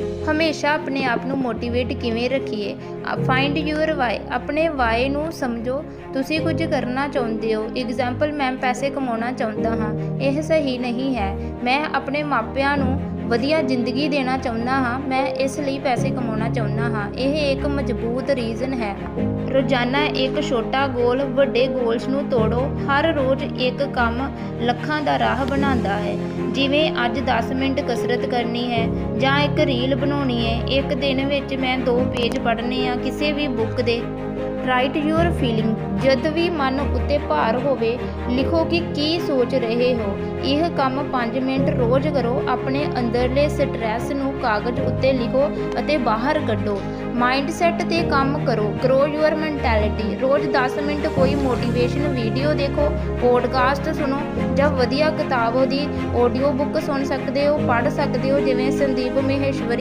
ਹਮੇਸ਼ਾ ਆਪਣੇ ਆਪ ਨੂੰ ਮੋਟੀਵੇਟ ਕਿਵੇਂ ਰੱਖੀਏ? ਫਾਈਂਡ ਯੂਅਰ ਵਾਈ ਆਪਣੇ ਵਾਈ ਨੂੰ ਸਮਝੋ। ਤੁਸੀਂ ਕੁਝ ਕਰਨਾ ਚਾਹੁੰਦੇ ਹੋ। ਐਗਜ਼ਾਮਪਲ ਮੈਂ ਪੈਸੇ ਕਮਾਉਣਾ ਚਾਹੁੰਦਾ ਹਾਂ। ਇਹ ਸਹੀ ਨਹੀਂ ਹੈ। ਮੈਂ ਆਪਣੇ ਮਾਪਿਆਂ ਨੂੰ ਵਧੀਆ ਜ਼ਿੰਦਗੀ ਦੇਣਾ ਚਾਹੁੰਦਾ ਹਾਂ, ਮੈਂ ਇਸ ਲਈ ਪੈਸੇ ਕਮਾਉਣਾ ਚਾਹੁੰਦਾ ਹਾਂ। ਇਹ ਇੱਕ ਮਜ਼ਬੂਤ ਰੀਜ਼ਨ ਹੈ। ਰੋਜ਼ਾਨਾ ਇੱਕ ਛੋਟਾ ਗੋਲ ਵੱਡੇ ਗੋਲਸ ਨੂੰ ਤੋੜੋ। ਹਰ ਰੋਜ਼ ਇੱਕ ਕੰਮ ਲੱਖਾਂ ਦਾ ਰਾਹ ਬਣਾਉਂਦਾ ਹੈ। ਜਿਵੇਂ ਅੱਜ 10 ਮਿੰਟ ਕਸਰਤ ਕਰਨੀ ਹੈ ਜਾਂ ਇੱਕ ਰੀਲ ਬਣਾਉਣੀ ਹੈ। ਇੱਕ ਦਿਨ ਵਿੱਚ ਮੈਂ ਦੋ ਪੇਜ ਪੜ੍ਹਨੇ ਆ, ਕਿਸੇ ਵੀ ਬੁੱਕ ਦੇ। ਰਾਈਟ ਯੂਅਰ ਫੀਲਿੰਗ ਜਦ ਵੀ ਮਨ ਉੱਤੇ ਭਾਰ ਹੋਵੇ, ਲਿਖੋ ਕਿ ਕੀ ਸੋਚ ਰਹੇ ਹੋ। ਇਹ ਕੰਮ 5 ਮਿੰਟ ਰੋਜ਼ ਕਰੋ। ਆਪਣੇ ਅੰਦਰਲੇ ਸਟ੍ਰੈਸ ਨੂੰ ਕਾਗਜ਼ ਉੱਤੇ ਲਿਖੋ ਅਤੇ ਬਾਹਰ ਕੱਢੋ। ਮਾਈਂਡਸੈਟ ਤੇ ਕੰਮ ਕਰੋ। ਗਰੋ ਯੂਅਰ ਮੈਂਟੈਲਿਟੀ ਰੋਜ਼ 10 ਮਿੰਟ ਕੋਈ ਮੋਟੀਵੇਸ਼ਨ ਵੀਡੀਓ ਦੇਖੋ ਪੋਡਕਾਸਟ ਸੁਣੋ ਜਾਂ ਵਧੀਆ ਕਿਤਾਬ ਦੀ ਆਡੀਓ ਬੁੱਕ ਸੁਣ ਸਕਦੇ ਹੋ, ਪੜ੍ਹ ਸਕਦੇ ਹੋ, ਜਿਵੇਂ ਸੰਦੀਪ ਮਹੇਸ਼ਵਰੀ